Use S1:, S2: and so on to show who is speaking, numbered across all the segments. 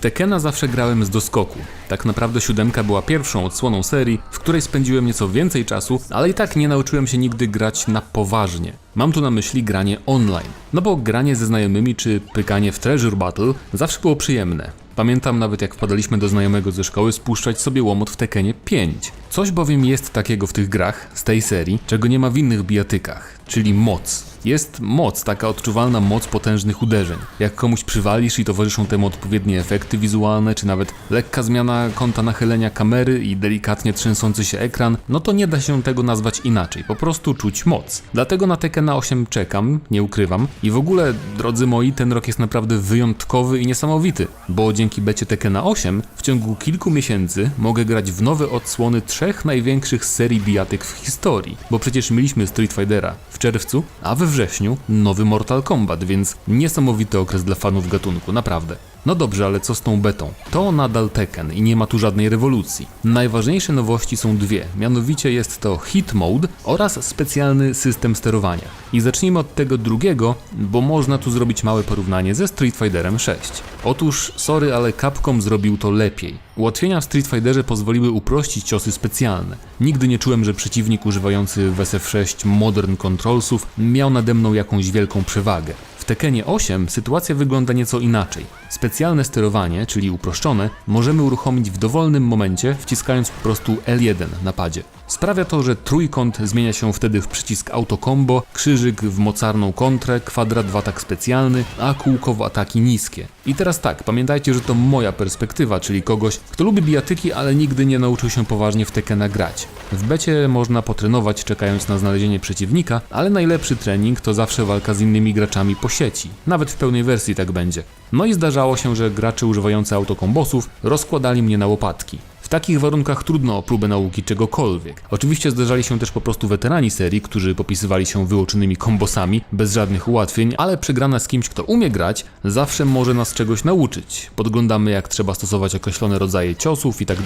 S1: Tekena zawsze grałem z doskoku. Tak naprawdę siódemka była pierwszą odsłoną serii, w której spędziłem nieco więcej czasu, ale i tak nie nauczyłem się nigdy grać na poważnie. Mam tu na myśli granie online. No bo granie ze znajomymi czy pykanie w Treasure Battle zawsze było przyjemne. Pamiętam nawet jak wpadaliśmy do znajomego ze szkoły spuszczać sobie łomot w Tekenie 5. Coś bowiem jest takiego w tych grach z tej serii, czego nie ma w innych bijatykach, czyli moc. Jest moc, taka odczuwalna moc potężnych uderzeń. Jak komuś przywalisz i towarzyszą temu odpowiednie efekty wizualne, czy nawet lekka zmiana kąta nachylenia kamery i delikatnie trzęsący się ekran, no to nie da się tego nazwać inaczej, po prostu czuć moc. Dlatego na Tekena 8 czekam, nie ukrywam. I w ogóle, drodzy moi, ten rok jest naprawdę wyjątkowy i niesamowity, bo dzięki becie Tekena 8 w ciągu kilku miesięcy mogę grać w nowe odsłony trzech największych serii bijatyk w historii, bo przecież mieliśmy Street Fightera w czerwcu, a we wrześniu nowy Mortal Kombat, więc niesamowity okres dla fanów gatunku, naprawdę. No dobrze, ale co z tą betą? To nadal Tekken i nie ma tu żadnej rewolucji. Najważniejsze nowości są dwie, mianowicie jest to Hit Mode oraz specjalny system sterowania. I zacznijmy od tego drugiego, bo można tu zrobić małe porównanie ze Street Fighterem 6. Otóż, sorry, ale Capcom zrobił to lepiej. Ułatwienia w Street Fighterze pozwoliły uprościć ciosy specjalne. Nigdy nie czułem, że przeciwnik używający w SF6 Modern Controlsów miał nade mną jakąś wielką przewagę. W Tekkenie 8 sytuacja wygląda nieco inaczej. Specjalne sterowanie, czyli uproszczone, możemy uruchomić w dowolnym momencie, wciskając po prostu L1 na padzie. Sprawia to, że trójkąt zmienia się wtedy w przycisk autokombo, krzyżyk w mocarną kontrę, kwadrat w atak specjalny, a kółko w ataki niskie. I teraz tak, pamiętajcie, że to moja perspektywa, czyli kogoś, kto lubi bijatyki, ale nigdy nie nauczył się poważnie w Tekkena grać. W becie można potrenować czekając na znalezienie przeciwnika, ale najlepszy trening to zawsze walka z innymi graczami po sieci. Nawet w pełnej wersji tak będzie. No i zdarzało się, że gracze używający autokombosów rozkładali mnie na łopatki. W takich warunkach trudno o próbę nauki czegokolwiek. Oczywiście zdarzali się też po prostu weterani serii, którzy popisywali się wyuczonymi kombosami, bez żadnych ułatwień, ale przegrana z kimś, kto umie grać, zawsze może nas czegoś nauczyć. Podglądamy jak trzeba stosować określone rodzaje ciosów i tak.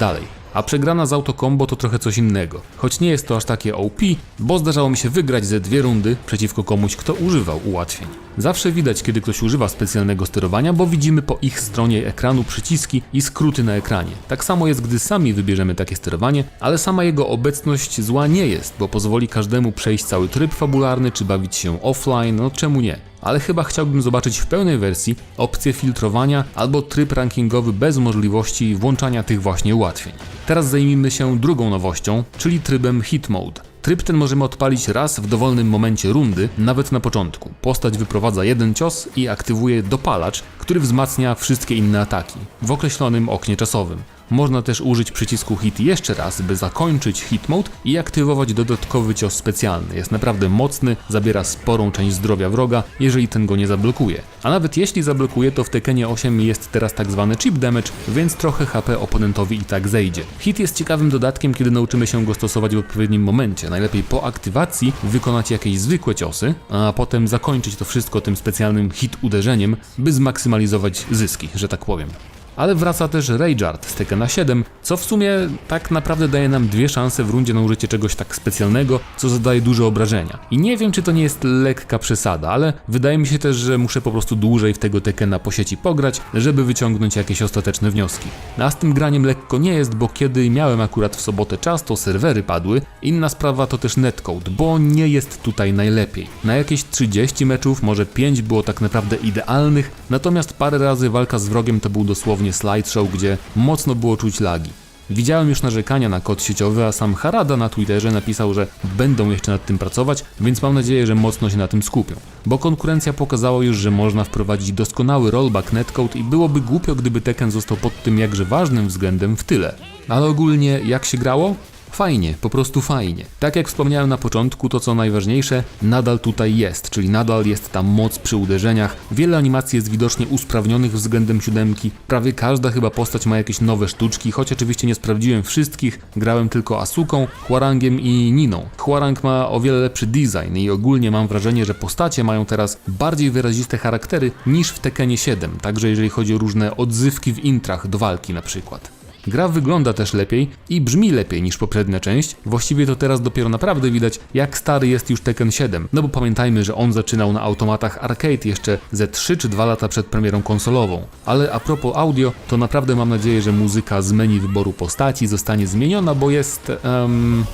S1: A przegrana z autokombo to trochę coś innego. Choć nie jest to aż takie OP, bo zdarzało mi się wygrać ze dwie rundy przeciwko komuś, kto używał ułatwień. Zawsze widać, kiedy ktoś używa specjalnego sterowania, bo widzimy po ich stronie ekranu przyciski i skróty na ekranie. Tak samo jest, gdy sami wybierzemy takie sterowanie, ale sama jego obecność zła nie jest, bo pozwoli każdemu przejść cały tryb fabularny czy bawić się offline, no czemu nie? Ale chyba chciałbym zobaczyć w pełnej wersji opcję filtrowania albo tryb rankingowy bez możliwości włączania tych właśnie ułatwień. Teraz zajmijmy się drugą nowością, czyli trybem Hit Mode. Tryb ten możemy odpalić raz w dowolnym momencie rundy, nawet na początku. Postać wyprowadza jeden cios i aktywuje dopalacz, który wzmacnia wszystkie inne ataki w określonym oknie czasowym. Można też użyć przycisku hit jeszcze raz, by zakończyć hit mode i aktywować dodatkowy cios specjalny. Jest naprawdę mocny, zabiera sporą część zdrowia wroga, jeżeli ten go nie zablokuje. A nawet jeśli zablokuje, to w Tekkenie 8 jest teraz tak zwany chip damage, więc trochę HP oponentowi i tak zejdzie. Hit jest ciekawym dodatkiem, kiedy nauczymy się go stosować w odpowiednim momencie. Najlepiej po aktywacji wykonać jakieś zwykłe ciosy, a potem zakończyć to wszystko tym specjalnym hit uderzeniem, by zmaksymalizować zyski, że tak powiem. Ale wraca też Rageart z Tekkena 7, co w sumie tak naprawdę daje nam dwie szanse w rundzie na użycie czegoś tak specjalnego, co zadaje duże obrażenia. I nie wiem, czy to nie jest lekka przesada, ale wydaje mi się też, że muszę po prostu dłużej w tego Tekkena po sieci pograć, żeby wyciągnąć jakieś ostateczne wnioski. A z tym graniem lekko nie jest, bo kiedy miałem akurat w sobotę czas, to serwery padły. Inna sprawa to też netcode, bo nie jest tutaj najlepiej. Na jakieś 30 meczów, może 5 było tak naprawdę idealnych, natomiast parę razy walka z wrogiem to był dosłownie slideshow, gdzie mocno było czuć lagi. Widziałem już narzekania na kod sieciowy, a sam Harada na Twitterze napisał, że będą jeszcze nad tym pracować, więc mam nadzieję, że mocno się na tym skupią. Bo konkurencja pokazała już, że można wprowadzić doskonały rollback netcode i byłoby głupio, gdyby Tekken został pod tym jakże ważnym względem w tyle. Ale ogólnie jak się grało? Fajnie, po prostu fajnie. Tak jak wspomniałem na początku, to co najważniejsze, nadal tutaj jest, czyli nadal jest ta moc przy uderzeniach. Wiele animacji jest widocznie usprawnionych względem siódemki. Prawie każda chyba postać ma jakieś nowe sztuczki, choć oczywiście nie sprawdziłem wszystkich. Grałem tylko Asuką, Huarangiem i Niną. Huarang ma o wiele lepszy design i ogólnie mam wrażenie, że postacie mają teraz bardziej wyraziste charaktery niż w Tekkenie 7, także jeżeli chodzi o różne odzywki w intrach do walki na przykład. Gra wygląda też lepiej i brzmi lepiej niż poprzednia część. Właściwie to teraz dopiero naprawdę widać, jak stary jest już Tekken 7. No bo pamiętajmy, że on zaczynał na automatach arcade jeszcze ze 3 czy 2 lata przed premierą konsolową. Ale a propos audio, to naprawdę mam nadzieję, że muzyka z menu wyboru postaci zostanie zmieniona, bo jest. em,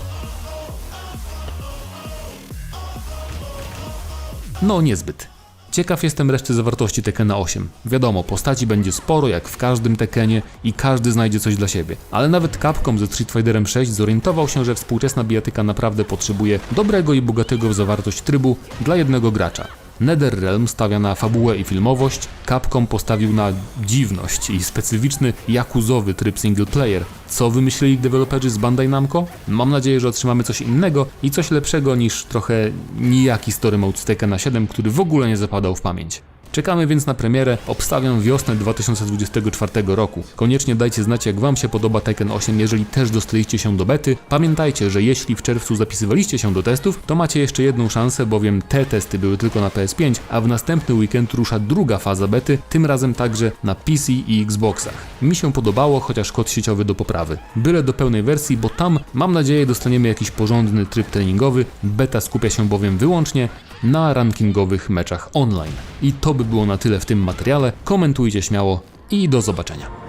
S1: No niezbyt. Ciekaw jestem reszty zawartości Tekena 8. Wiadomo, postaci będzie sporo jak w każdym Tekenie i każdy znajdzie coś dla siebie. Ale nawet Capcom ze Street Fighterem 6 zorientował się, że współczesna bijatyka naprawdę potrzebuje dobrego i bogatego w zawartość trybu dla jednego gracza. NetherRealm stawia na fabułę i filmowość, Capcom postawił na dziwność i specyficzny jakuzowy tryb single player. Co wymyślili deweloperzy z Bandai Namco? Mam nadzieję, że otrzymamy coś innego i coś lepszego niż trochę nijaki story mode Tekkena 7, który w ogóle nie zapadał w pamięć. Czekamy więc na premierę, obstawiam wiosnę 2024 roku. Koniecznie dajcie znać jak Wam się podoba Tekken 8, jeżeli też dostaliście się do bety. Pamiętajcie, że jeśli w czerwcu zapisywaliście się do testów, to macie jeszcze jedną szansę, bowiem te testy były tylko na PS5, a w następny weekend rusza druga faza bety, tym razem także na PC i Xboxach. Mi się podobało, chociaż kod sieciowy do poprawy. Byle do pełnej wersji, bo tam mam nadzieję dostaniemy jakiś porządny tryb treningowy. Beta skupia się bowiem wyłącznie na rankingowych meczach online. I to by było na tyle w tym materiale. Komentujcie śmiało i do zobaczenia.